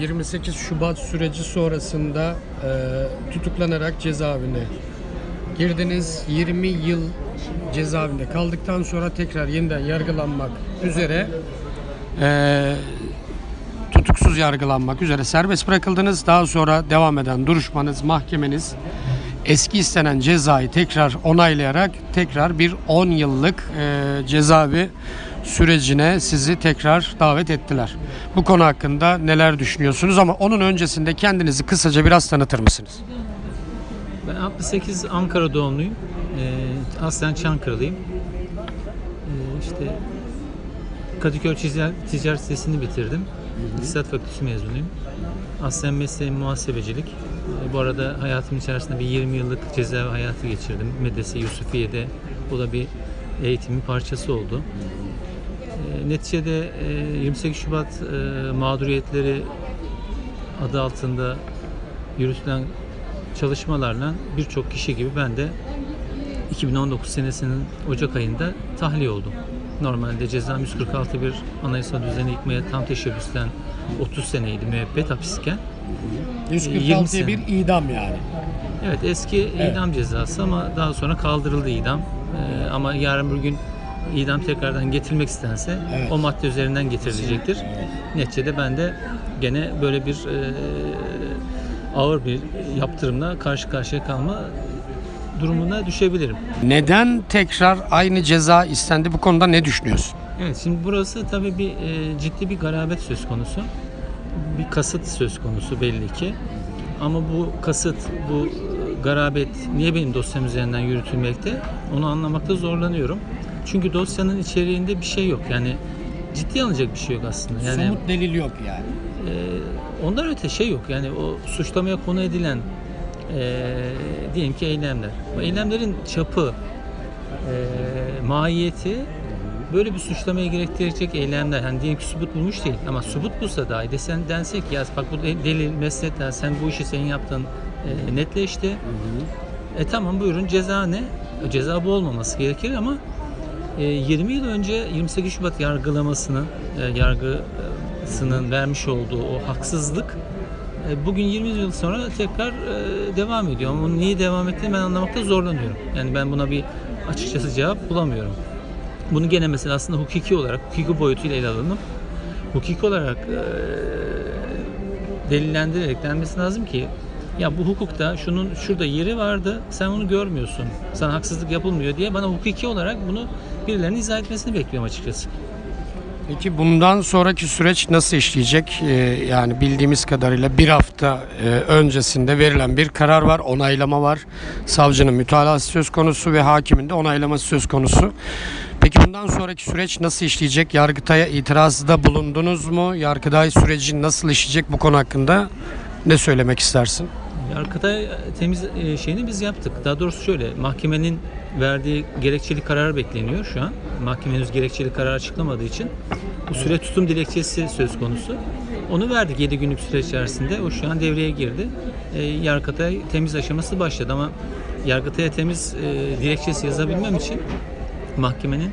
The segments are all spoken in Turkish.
28 Şubat süreci sonrasında e, tutuklanarak cezaevine girdiniz. 20 yıl cezaevinde kaldıktan sonra tekrar yeniden yargılanmak üzere e, tutuksuz yargılanmak üzere serbest bırakıldınız. Daha sonra devam eden duruşmanız, mahkemeniz eski istenen cezayı tekrar onaylayarak tekrar bir 10 yıllık e, cezaevi sürecine sizi tekrar davet ettiler. Bu konu hakkında neler düşünüyorsunuz ama onun öncesinde kendinizi kısaca biraz tanıtır mısınız? Ben 68 Ankara doğumluyum. Ee, aslen Çankırılıyım. Ee, işte Kadıköy Ticaret, Ticaret bitirdim. İktisat Fakültesi mezunuyum. Aslen mesleğim muhasebecilik. Ee, bu arada hayatım içerisinde bir 20 yıllık cezaevi hayatı geçirdim. Medrese Yusufiye'de. Bu da bir eğitimin parçası oldu. Neticede e, 28 Şubat e, mağduriyetleri adı altında yürütülen çalışmalarla birçok kişi gibi ben de 2019 senesinin Ocak ayında tahliye oldum. Normalde cezam 146 bir anayasa düzeni yıkmaya tam teşebbüsten 30 seneydi müebbet hapisken. 146 sene. bir idam yani. Evet eski idam cezası ama daha sonra kaldırıldı idam. Ee, ama yarın bir gün idam tekrardan getirilmek istense Evet. o madde üzerinden getirilecektir. Neticede ben de gene böyle bir e, ağır bir yaptırımla karşı karşıya kalma durumuna düşebilirim. Neden tekrar aynı ceza istendi bu konuda ne düşünüyorsun? Evet şimdi burası tabii bir e, ciddi bir garabet söz konusu. Bir kasıt söz konusu belli ki. Ama bu kasıt, bu garabet niye benim dosyam üzerinden yürütülmekte? Onu anlamakta zorlanıyorum. Çünkü dosyanın içeriğinde bir şey yok. Yani ciddiye alınacak bir şey yok aslında. Yani Somut delil yok yani. e, ondan öte şey yok. Yani o suçlamaya konu edilen e, diyelim ki eylemler. Bu eylemlerin çapı, e, mahiyeti böyle bir suçlamaya gerektirecek eylemler. Hani diyelim ki subut bulmuş değil ama subut bulsa dahi desen densek ya bak bu de- delil, mesletler sen bu işi senin yaptın e, netleşti. E tamam buyurun ceza ne? E, Ceza bu olmaması gerekir ama 20 yıl önce 28 Şubat yargılamasının e, yargısının vermiş olduğu o haksızlık e, bugün 20 yıl sonra tekrar e, devam ediyor. Ama bunun niye devam ettiğini ben anlamakta zorlanıyorum. Yani ben buna bir açıkçası cevap bulamıyorum. Bunu gene mesela aslında hukuki olarak, hukuki boyutuyla ele alalım. Hukuki olarak delillendirerek denmesi lazım ki ya bu hukukta şunun şurada yeri vardı sen onu görmüyorsun. Sana haksızlık yapılmıyor diye bana hukuki olarak bunu birilerinin izah etmesini bekliyorum açıkçası. Peki bundan sonraki süreç nasıl işleyecek? Ee, yani bildiğimiz kadarıyla bir hafta e, öncesinde verilen bir karar var, onaylama var. Savcının mütalası söz konusu ve hakimin de onaylaması söz konusu. Peki bundan sonraki süreç nasıl işleyecek? Yargıtay'a itirazda bulundunuz mu? Yargıtay süreci nasıl işleyecek bu konu hakkında ne söylemek istersin? Yargıtay temiz e, şeyini biz yaptık. Daha doğrusu şöyle mahkemenin verdiği gerekçeli karar bekleniyor şu an. Mahkeme henüz gerekçeli karar açıklamadığı için bu süre tutum dilekçesi söz konusu. Onu verdik 7 günlük süreç içerisinde. O şu an devreye girdi. E, Yargıtay temiz aşaması başladı ama Yargıtay'a temiz e, dilekçesi yazabilmem için mahkemenin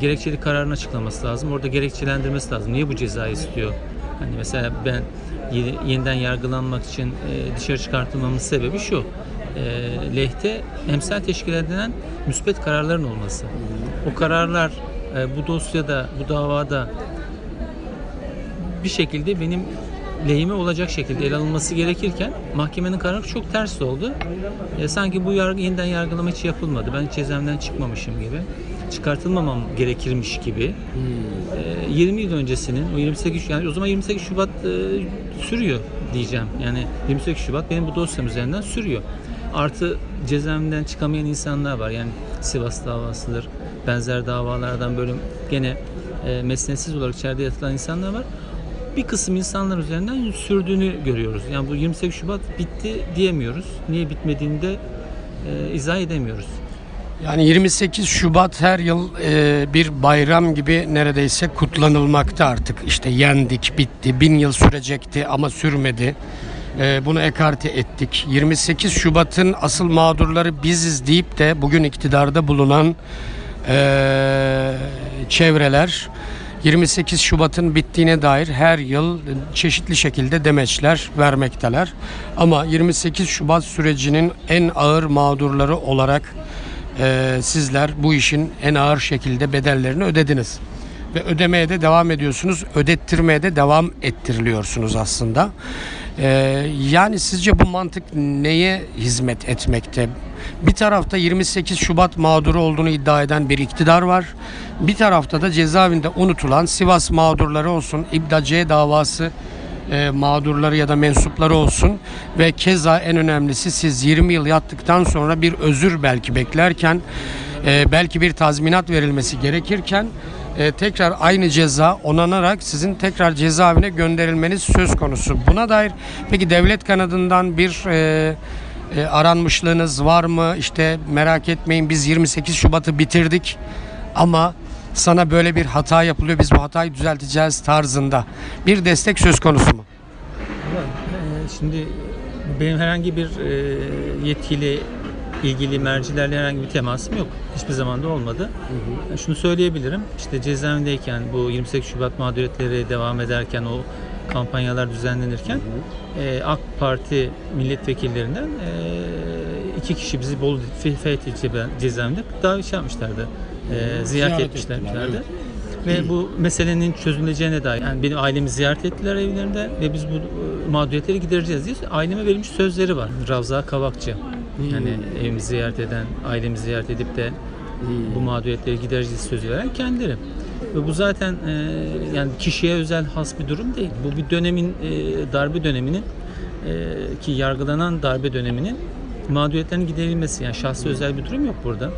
gerekçeli kararını açıklaması lazım. Orada gerekçelendirmesi lazım. Niye bu cezayı istiyor? Hani mesela ben yeniden yargılanmak için e, dışarı çıkartılmamın sebebi şu. E, lehte emsal teşkil edilen müspet kararların olması. O kararlar e, bu dosyada, bu davada bir şekilde benim lehime olacak şekilde ele alınması gerekirken mahkemenin kararı çok ters oldu. E, sanki bu yargı, yeniden yargılama hiç yapılmadı. Ben hiç cezaevinden çıkmamışım gibi. Çıkartılmamam gerekirmiş gibi. E, 20 yıl öncesinin o 28 yani o zaman 28 Şubat e, sürüyor diyeceğim. Yani 28 Şubat benim bu dosyam üzerinden sürüyor. Artı cezaevinden çıkamayan insanlar var. Yani Sivas davasıdır. Benzer davalardan böyle gene e, mesnetsiz olarak içeride yatılan insanlar var bir kısım insanlar üzerinden sürdüğünü görüyoruz. Yani bu 28 Şubat bitti diyemiyoruz. Niye bitmediğini de e, izah edemiyoruz. Yani 28 Şubat her yıl e, bir bayram gibi neredeyse kutlanılmakta artık. İşte yendik, bitti, bin yıl sürecekti ama sürmedi. E, bunu ekarte ettik. 28 Şubat'ın asıl mağdurları biziz deyip de bugün iktidarda bulunan e, çevreler 28 Şubat'ın bittiğine dair her yıl çeşitli şekilde demeçler vermekteler. Ama 28 Şubat sürecinin en ağır mağdurları olarak e, sizler bu işin en ağır şekilde bedellerini ödediniz. Ve ödemeye de devam ediyorsunuz. Ödettirmeye de devam ettiriliyorsunuz aslında. E, yani sizce bu mantık neye hizmet etmekte? Bir tarafta 28 Şubat mağduru olduğunu iddia eden bir iktidar var. Bir tarafta da cezaevinde unutulan Sivas mağdurları olsun, İbda C davası e, mağdurları ya da mensupları olsun ve keza en önemlisi siz 20 yıl yattıktan sonra bir özür belki beklerken e, belki bir tazminat verilmesi gerekirken e, tekrar aynı ceza onanarak sizin tekrar cezaevine gönderilmeniz söz konusu. Buna dair peki devlet kanadından bir e, e, aranmışlığınız var mı? İşte merak etmeyin biz 28 Şubat'ı bitirdik ama sana böyle bir hata yapılıyor biz bu hatayı düzelteceğiz tarzında bir destek söz konusu mu? Şimdi benim herhangi bir e, yetkili ilgili mercilerle herhangi bir temasım yok. Hiçbir zaman da olmadı. E, Şunu söyleyebilirim. İşte cezaevindeyken bu 28 Şubat mağduriyetleri devam ederken o kampanyalar düzenlenirken e, AK Parti milletvekillerinden e, iki kişi bizi Bolu Fethi cezaevinde davet şey yapmışlardı. E, ziyaret, etmişlerdi. evet. Ve bu meselenin çözüleceğine dair yani benim ailemi ziyaret ettiler evlerinde ve biz bu e, mağduriyetleri gidereceğiz diye aileme verilmiş sözleri var. Ravza Kavakçı. Yani evimizi ziyaret eden, ailemizi ziyaret edip de bu mağduriyetleri gidereceğiz sözü veren kendileri. Ve bu zaten e, yani kişiye özel has bir durum değil. Bu bir dönemin e, darbe döneminin e, ki yargılanan darbe döneminin mağduriyetlerin giderilmesi yani şahsi özel bir durum yok burada.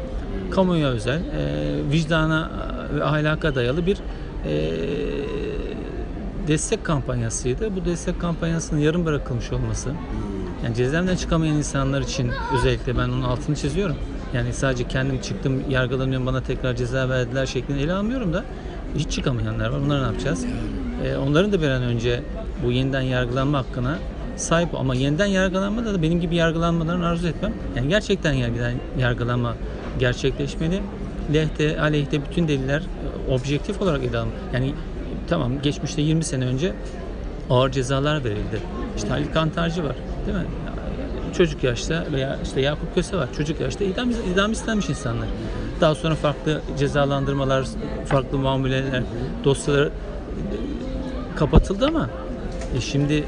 Kamuya özel, e, vicdana ve ahlaka dayalı bir e, destek kampanyasıydı. Bu destek kampanyasının yarım bırakılmış olması, yani cezaevinden çıkamayan insanlar için özellikle ben onun altını çiziyorum. Yani sadece kendim çıktım, yargılanıyorum, bana tekrar ceza verdiler şeklinde ele almıyorum da hiç çıkamayanlar var. Onları ne yapacağız? E, onların da bir an önce bu yeniden yargılanma hakkına sahip ama yeniden yargılanmada da benim gibi yargılanmalarını arzu etmem. Yani gerçekten yargılan, yargılanma gerçekleşmeli. Lehte, aleyhte bütün deliller e, objektif olarak ele alınmalı. Yani tamam geçmişte 20 sene önce ağır cezalar verildi. İşte Halil Kantarcı var değil mi? Çocuk yaşta veya işte Yakup Köse var. Çocuk yaşta idam, idam istenmiş insanlar. Daha sonra farklı cezalandırmalar, farklı muameleler, dosyalar kapatıldı ama e şimdi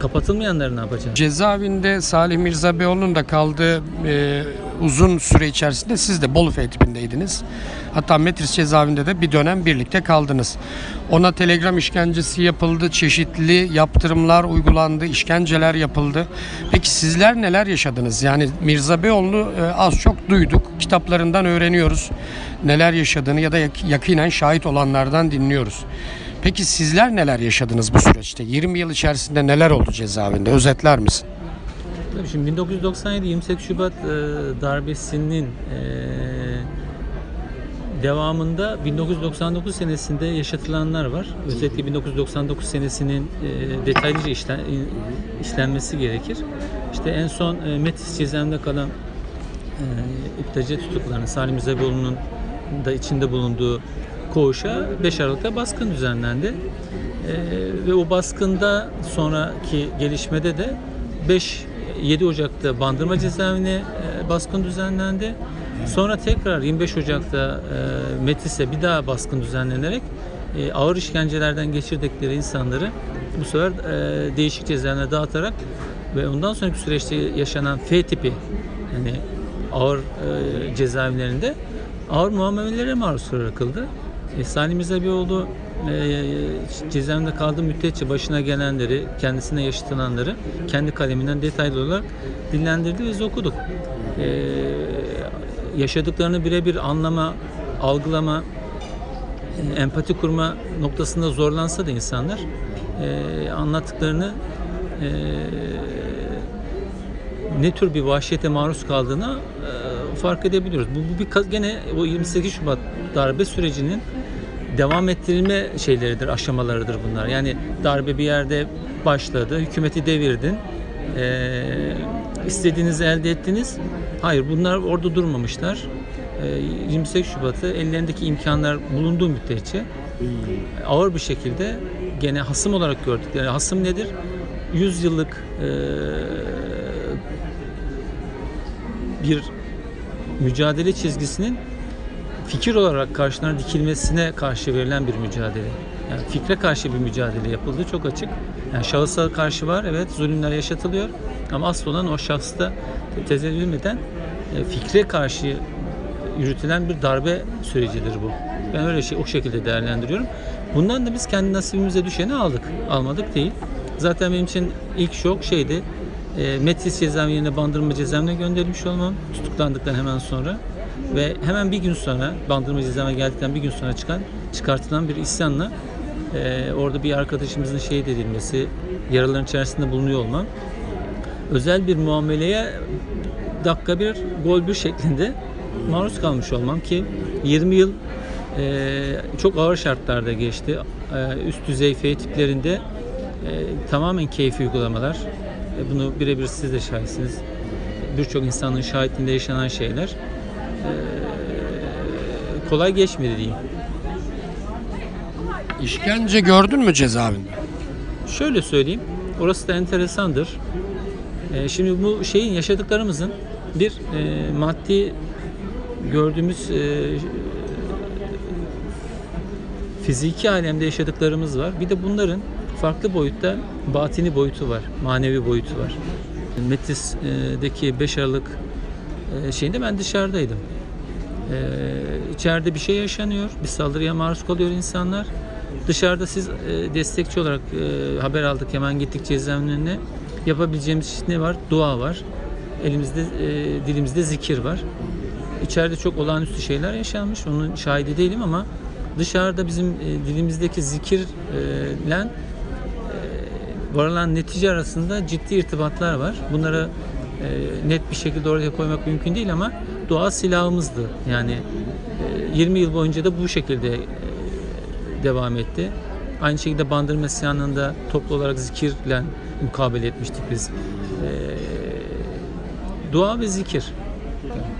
kapatılmayanları ne yapacağız? Cezaevinde Salih Mirza Beyoğlu'nun da kaldığı e, uzun süre içerisinde siz de Bolu F tipindeydiniz. Hatta Metris cezaevinde de bir dönem birlikte kaldınız. Ona telegram işkencesi yapıldı, çeşitli yaptırımlar uygulandı, işkenceler yapıldı. Peki sizler neler yaşadınız? Yani Mirza Beyoğlu'nu e, az çok duyduk, kitaplarından öğreniyoruz. Neler yaşadığını ya da yak- yakinen şahit olanlardan dinliyoruz. Peki sizler neler yaşadınız bu süreçte? 20 yıl içerisinde neler oldu cezaevinde? Özetler misin? Tabii şimdi 1997 28 Şubat e, darbesinin e, devamında 1999 senesinde yaşatılanlar var. Özellikle 1999 senesinin e, detaylıca işlen, işlenmesi gerekir. İşte en son e, Metis cezaevinde kalan e, İptacı tutuklarının Salim Zabioğlu'nun da içinde bulunduğu koğuşa 5 Aralık'ta baskın düzenlendi. E, ve o baskında sonraki gelişmede de 5 7 Ocak'ta Bandırma cezaevine e, baskın düzenlendi. Sonra tekrar 25 Ocak'ta e, Metis'e bir daha baskın düzenlenerek e, ağır işkencelerden geçirdikleri insanları bu sefer değişik cezaevlerine dağıtarak ve ondan sonraki süreçte yaşanan F tipi yani ağır cezaevlerinde ağır muamelelere maruz bırakıldı. E, Salim İzabioğlu e, cezaevinde kaldığı müddetçe başına gelenleri, kendisine yaşatılanları kendi kaleminden detaylı olarak dinlendirdi ve biz okuduk. E, yaşadıklarını birebir anlama, algılama, empati kurma noktasında zorlansa da insanlar e, anlattıklarını e, ne tür bir vahşete maruz kaldığına e, fark edebiliyoruz. Bu, bu bir gene o 28 Şubat darbe sürecinin devam ettirilme şeyleridir, aşamalarıdır bunlar. Yani darbe bir yerde başladı, hükümeti devirdin, e, istediğinizi elde ettiniz. Hayır bunlar orada durmamışlar. E, 28 Şubat'ı ellerindeki imkanlar bulunduğu müddetçe ağır bir şekilde gene hasım olarak gördükleri hasım nedir? 100 yıllık e, bir mücadele çizgisinin fikir olarak karşılarına dikilmesine karşı verilen bir mücadele. Yani fikre karşı bir mücadele yapıldı çok açık. Yani şahısa karşı var evet zulümler yaşatılıyor ama asıl olan o şahısta tezahür edilmeden e, fikre karşı yürütülen bir darbe sürecidir bu. Ben öyle şey o şekilde değerlendiriyorum. Bundan da biz kendi nasibimize düşeni aldık. Almadık değil. Zaten benim için ilk şok şeydi. E, Metis cezaevine bandırma cezaevine gönderilmiş olmam tutuklandıktan hemen sonra ve hemen bir gün sonra bandırma cezaevine geldikten bir gün sonra çıkan çıkartılan bir isyanla e, orada bir arkadaşımızın şehit edilmesi, yaraların içerisinde bulunuyor olmam özel bir muameleye dakika bir gol bir şeklinde maruz kalmış olmam ki 20 yıl e, çok ağır şartlarda geçti. E, üst düzey F tiplerinde e, tamamen keyfi uygulamalar. E, bunu birebir siz de şahitsiniz. Birçok insanın şahitliğinde yaşanan şeyler. E, kolay geçmedi diyeyim. İşkence gördün mü cezaevinde? Şöyle söyleyeyim, orası da enteresandır. Ee, şimdi bu şeyin yaşadıklarımızın bir e, maddi gördüğümüz e, fiziki alemde yaşadıklarımız var. Bir de bunların farklı boyutta batini boyutu var, manevi boyutu var. Metis'deki 5 Aralık e, şeyinde ben dışarıdaydım. İçeride bir şey yaşanıyor, bir saldırıya maruz kalıyor insanlar. Dışarıda siz e, destekçi olarak e, haber aldık hemen gittik cezaevinin önüne. Yapabileceğimiz ne var? Dua var. Elimizde, e, dilimizde zikir var. İçeride çok olağanüstü şeyler yaşanmış. Onun şahidi değilim ama dışarıda bizim e, dilimizdeki zikirle e, varılan netice arasında ciddi irtibatlar var. Bunlara e, net bir şekilde oraya koymak mümkün değil ama dua silahımızdı. Yani e, 20 yıl boyunca da bu şekilde e, devam etti. Aynı şekilde Bandırma isyanında toplu olarak zikirle mukabele etmiştik biz. E, dua ve zikir.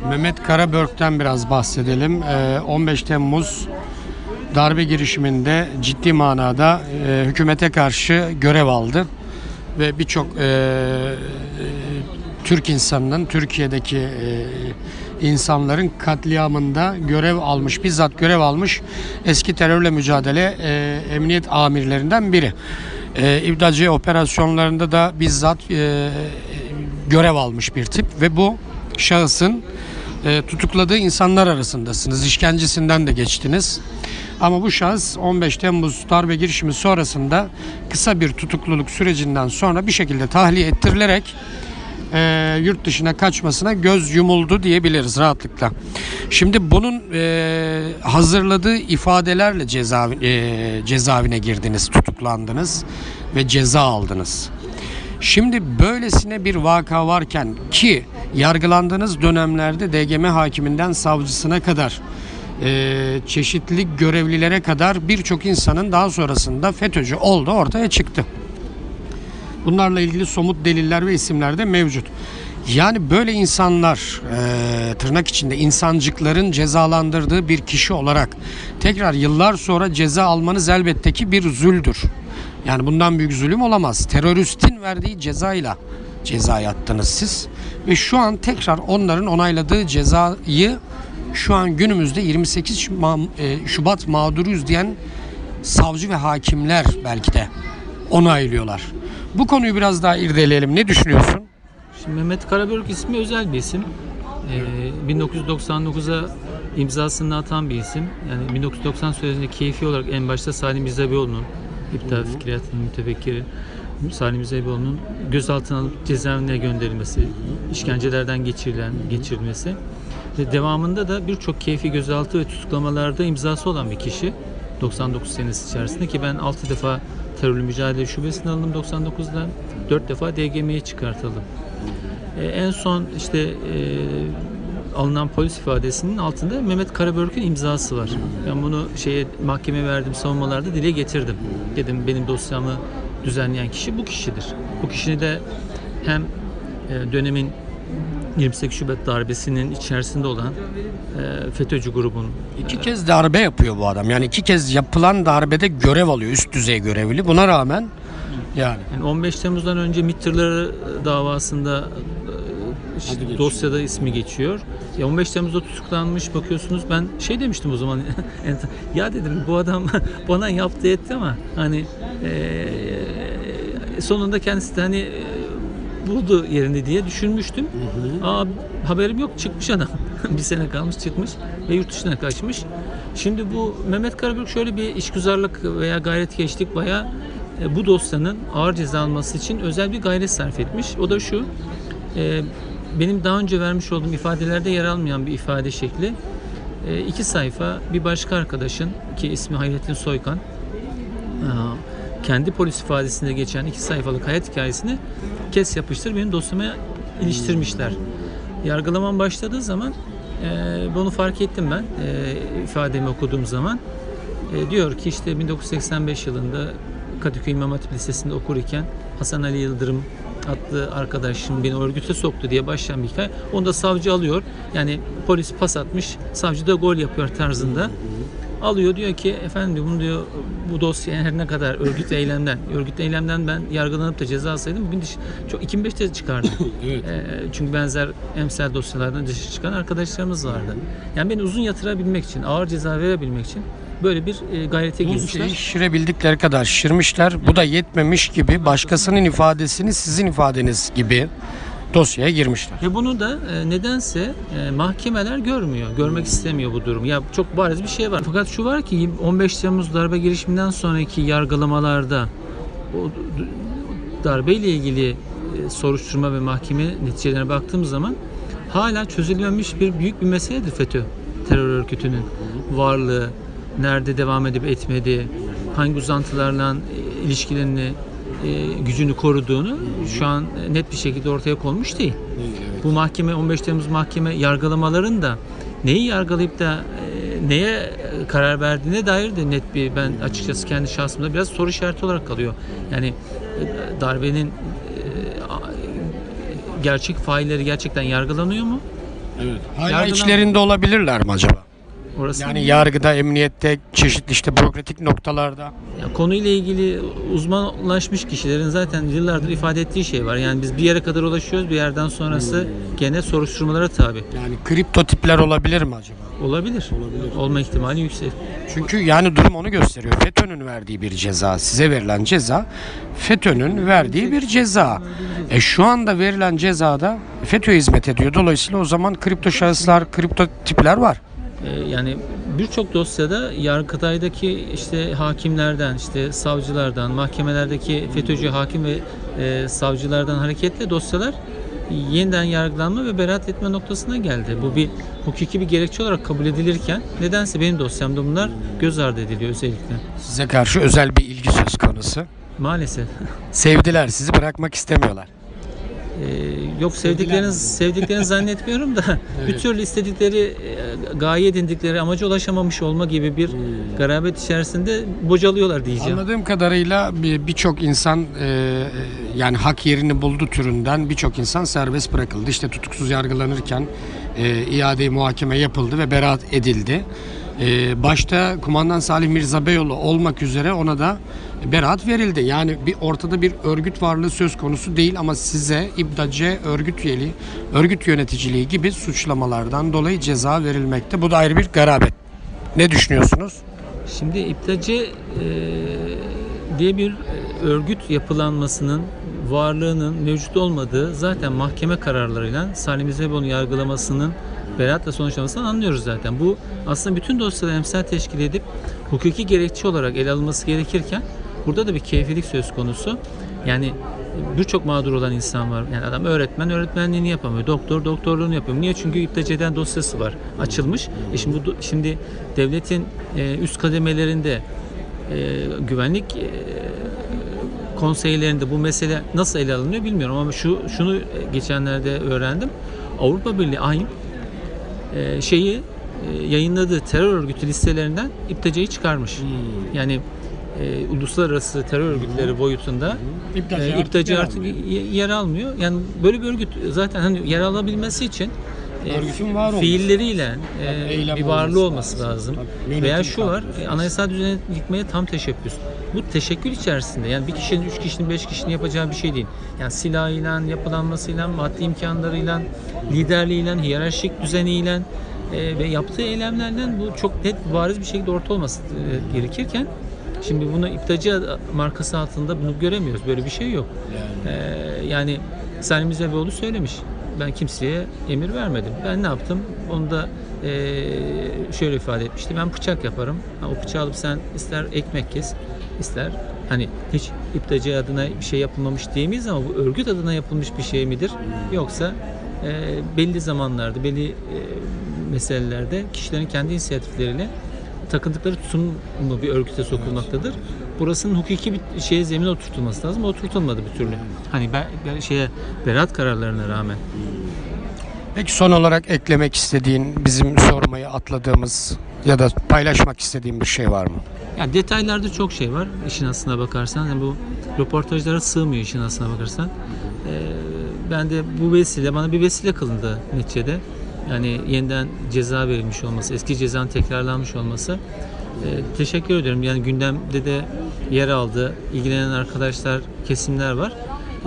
Mehmet Karabörk'ten biraz bahsedelim. Ee, 15 Temmuz darbe girişiminde ciddi manada e, hükümete karşı görev aldı ve birçok e, e, Türk insanının Türkiye'deki e, insanların katliamında görev almış, bizzat görev almış eski terörle mücadele e, emniyet amirlerinden biri. E, İbdacı operasyonlarında da bizzat e, görev almış bir tip ve bu şahısın e, tutukladığı insanlar arasındasınız. İşkencesinden de geçtiniz. Ama bu şahıs 15 Temmuz darbe girişimi sonrasında kısa bir tutukluluk sürecinden sonra bir şekilde tahliye ettirilerek e, yurt dışına kaçmasına göz yumuldu diyebiliriz rahatlıkla. Şimdi bunun e, hazırladığı ifadelerle cezaevi, e, cezaevine girdiniz, tutuklandınız ve ceza aldınız. Şimdi böylesine bir vaka varken ki yargılandığınız dönemlerde DGM hakiminden savcısına kadar e, çeşitli görevlilere kadar birçok insanın daha sonrasında FETÖ'cü olduğu ortaya çıktı. Bunlarla ilgili somut deliller ve isimler de mevcut. Yani böyle insanlar e, tırnak içinde insancıkların cezalandırdığı bir kişi olarak tekrar yıllar sonra ceza almanız elbette ki bir züldür. Yani bundan büyük zulüm olamaz. Teröristin verdiği cezayla ceza yattınız siz. Ve şu an tekrar onların onayladığı cezayı şu an günümüzde 28 Ma- e, Şubat mağduruyuz diyen savcı ve hakimler belki de onaylıyorlar. Bu konuyu biraz daha irdeleyelim. Ne düşünüyorsun? Şimdi Mehmet Karabörk ismi özel bir isim. Ee, 1999'a imzasını atan bir isim. Yani 1990 sürecinde keyfi olarak en başta Salim İzabioğlu'nun İptal Fikriyatının mütefekkiri Salim İzabioğlu'nun gözaltına alıp cezaevine gönderilmesi, işkencelerden geçirilen, geçirilmesi ve devamında da birçok keyfi gözaltı ve tutuklamalarda imzası olan bir kişi 99 senesi içerisinde ki ben 6 defa terörle mücadele şubesine alındım 99'da 4 defa DGM'ye çıkartıldım. Ee, en son işte e, alınan polis ifadesinin altında Mehmet Karabörk'ün imzası var. Ben bunu şeye mahkeme verdim savunmalarda dile getirdim. Dedim benim dosyamı düzenleyen kişi bu kişidir. Bu kişinin de hem e, dönemin 28 Şubat darbesinin içerisinde olan e, FETÖ'cü grubun İki kez darbe yapıyor bu adam. Yani iki kez yapılan darbede görev alıyor. Üst düzey görevli. Buna rağmen yani Yani 15 Temmuz'dan önce MİT tırları davasında e, işte dosyada ismi geçiyor. Ya 15 Temmuz'da tutuklanmış bakıyorsunuz ben şey demiştim o zaman ya dedim bu adam bana yaptı etti ama hani e, sonunda kendisi de hani e, buldu yerini diye düşünmüştüm. Aa, haberim yok çıkmış adam. bir sene kalmış çıkmış ve yurt dışına kaçmış. Şimdi bu Mehmet Karabük şöyle bir işgüzarlık veya gayret geçtik bayağı e, bu dosyanın ağır ceza alması için özel bir gayret sarf etmiş. O da şu, e, benim daha önce vermiş olduğum ifadelerde yer almayan bir ifade şekli. E, iki sayfa bir başka arkadaşın ki ismi Hayrettin Soykan, kendi polis ifadesinde geçen iki sayfalık hayat hikayesini kes yapıştır benim dosyama iliştirmişler. Yargılamam başladığı zaman e, bunu fark ettim ben e, ifademi okuduğum zaman. E, diyor ki işte 1985 yılında Kadıköy İmam Hatip Lisesi'nde okurken Hasan Ali Yıldırım adlı arkadaşım beni örgüte soktu diye başlayan bir hikaye. Onu da savcı alıyor. Yani polis pas atmış, savcı da gol yapıyor tarzında. Alıyor diyor ki efendim bunu diyor bu dosya her ne kadar örgüt eylemden, örgüt eylemden ben yargılanıp da ceza alsaydım bugün dış, çok 2005'te çıkardı. Evet. Ee, çünkü benzer emsal dosyalardan dışı çıkan arkadaşlarımız vardı. Yani beni uzun yatırabilmek için, ağır ceza verebilmek için böyle bir e, gayrete girmişler. Şişirebildikleri kadar şişirmişler. Bu da yetmemiş gibi başkasının ifadesini sizin ifadeniz gibi dosyaya girmişler. Ve bunu da e, nedense e, mahkemeler görmüyor, görmek istemiyor bu durum. Ya çok bariz bir şey var. Fakat şu var ki 15 Temmuz darbe girişiminden sonraki yargılamalarda o d- darbe ile ilgili e, soruşturma ve mahkeme neticelerine baktığım zaman hala çözülmemiş bir büyük bir meseledir FETÖ terör örgütünün varlığı, nerede devam edip etmediği, hangi uzantılarla ilişkilerini gücünü koruduğunu şu an e, net bir şekilde ortaya konmuş değil. Bu mahkeme 15 Temmuz mahkeme yargılamalarında neyi yargılayıp da e, neye e, karar verdiğine dair de net bir ben açıkçası kendi şahsımda biraz soru işareti olarak kalıyor. Yani e, darbenin e, gerçek failleri gerçekten yargılanıyor mu? Evet. Hala Yargılan- içlerinde olabilirler mi acaba? Orası Yani yargıda, emniyette, çeşitli işte bürokratik noktalarda. Ya konuyla ilgili uzmanlaşmış kişilerin zaten yıllardır ifade ettiği şey var. Yani biz bir yere kadar ulaşıyoruz, bir yerden sonrası gene soruşturmalara tabi. Yani kripto tipler olabilir mi acaba? Olabilir. Olma ihtimali yüksek. Çünkü yani durum onu gösteriyor. FETÖ'nün verdiği bir ceza, size verilen ceza FETÖ'nün verdiği bir ceza. E şu anda verilen cezada FETÖ hizmet ediyor. Dolayısıyla o zaman kripto şahıslar, kripto tipler var. Ee, yani birçok dosyada Yargıtay'daki işte hakimlerden, işte savcılardan, mahkemelerdeki FETÖ'cü hakim ve e, savcılardan hareketle dosyalar yeniden yargılanma ve beraat etme noktasına geldi. Bu bir hukuki bir gerekçe olarak kabul edilirken nedense benim dosyamda bunlar göz ardı ediliyor özellikle. Size karşı özel bir ilgi söz konusu. Maalesef. Sevdiler, sizi bırakmak istemiyorlar. Ee, yok sevdiklerini sevdiklerini zannetmiyorum da bir türlü istedikleri e, gaye edindikleri amaca ulaşamamış olma gibi bir garabet içerisinde bocalıyorlar diyeceğim. Anladığım kadarıyla bir- birçok insan e, yani hak yerini buldu türünden birçok insan serbest bırakıldı. İşte tutuksuz yargılanırken e, iade muhakeme yapıldı ve beraat edildi. E, başta kumandan Salih Mirza Beyoğlu olmak üzere ona da beraat verildi. Yani bir ortada bir örgüt varlığı söz konusu değil ama size İBDAC örgüt üyeliği, örgüt yöneticiliği gibi suçlamalardan dolayı ceza verilmekte. Bu da ayrı bir garabet. Ne düşünüyorsunuz? Şimdi İptacı e, diye bir e, örgüt yapılanmasının varlığının mevcut olmadığı zaten mahkeme kararlarıyla Salim İzmeboğlu'nun yargılamasının beraatla sonuçlamasından anlıyoruz zaten. Bu aslında bütün dosyaları emsal teşkil edip hukuki gerekçe olarak ele alınması gerekirken burada da bir keyfilik söz konusu. Yani birçok mağdur olan insan var. Yani adam öğretmen öğretmenliğini yapamıyor. Doktor doktorluğunu yapıyor. Niye? Çünkü İptacı'dan dosyası var. Açılmış. E şimdi, bu, şimdi devletin e, üst kademelerinde e, güvenlik e, konseylerinde bu mesele nasıl ele alınıyor bilmiyorum ama şu şunu geçenlerde öğrendim. Avrupa Birliği AYM e, şeyi e, yayınladığı terör örgütü listelerinden İptacı'yı çıkarmış. Yani e, uluslararası terör örgütleri boyutunda İptacı e, artık İptacı yer artık almıyor. yer almıyor. Yani böyle bir örgüt zaten hani yer alabilmesi için Örgütün var olması. fiilleriyle e, bir varlığı olması olması lazım. Tabii, Veya şu var, e, anayasal düzeni yıkmaya tam teşebbüs. Bu teşekkül içerisinde yani bir kişinin, üç kişinin, beş kişinin yapacağı bir şey değil. Yani silahıyla, yapılanmasıyla, maddi imkanlarıyla, liderliğiyle, hiyerarşik düzeniyle e, ve yaptığı eylemlerden bu çok net, bariz bir şekilde orta olması e, gerekirken Şimdi bunu iptacı markası altında bunu göremiyoruz. Böyle bir şey yok. Ee, yani Salim İzleboğlu söylemiş. Ben kimseye emir vermedim. Ben ne yaptım? Onu da ee, şöyle ifade etmişti. Ben bıçak yaparım. Ha, o bıçağı alıp sen ister ekmek kes, ister hani hiç iptacı adına bir şey yapılmamış diyemeyiz ama bu örgüt adına yapılmış bir şey midir? Yoksa ee, belli zamanlarda, belli ee, meselelerde kişilerin kendi inisiyatifleriyle takıntıkları tutum bir örgüte sokulmaktadır. Burasının hukuki bir şeye zemine oturtulması lazım. Oturtulmadı bir türlü. Hani ben, ben şeye beraat kararlarına rağmen. Peki son olarak eklemek istediğin, bizim sormayı atladığımız ya da paylaşmak istediğin bir şey var mı? Ya detaylarda çok şey var işin aslına bakarsan. Yani bu röportajlara sığmıyor işin aslına bakarsan. Ee, ben de bu vesile, bana bir vesile kılındı neticede. Yani yeniden ceza verilmiş olması, eski cezanın tekrarlanmış olması. Ee, teşekkür ediyorum. Yani gündemde de yer aldı. ilgilenen arkadaşlar, kesimler var.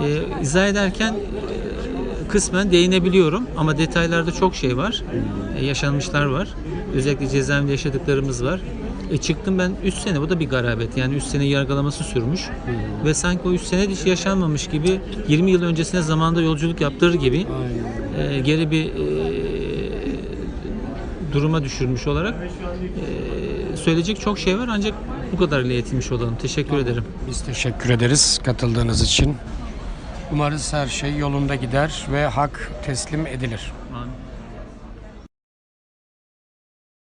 Ee, izah ederken e, kısmen değinebiliyorum ama detaylarda çok şey var. E, yaşanmışlar var. Özellikle cezaevinde yaşadıklarımız var. E çıktım ben 3 sene bu da bir garabet. Yani 3 sene yargılaması sürmüş. Ve sanki o 3 sene hiç yaşanmamış gibi 20 yıl öncesine zamanda yolculuk yaptırır gibi e, geri bir e, duruma düşürmüş olarak e, söyleyecek çok şey var ancak bu kadarıyla yetinmiş olalım. Teşekkür ederim. Biz teşekkür ederiz katıldığınız için. Umarız her şey yolunda gider ve hak teslim edilir.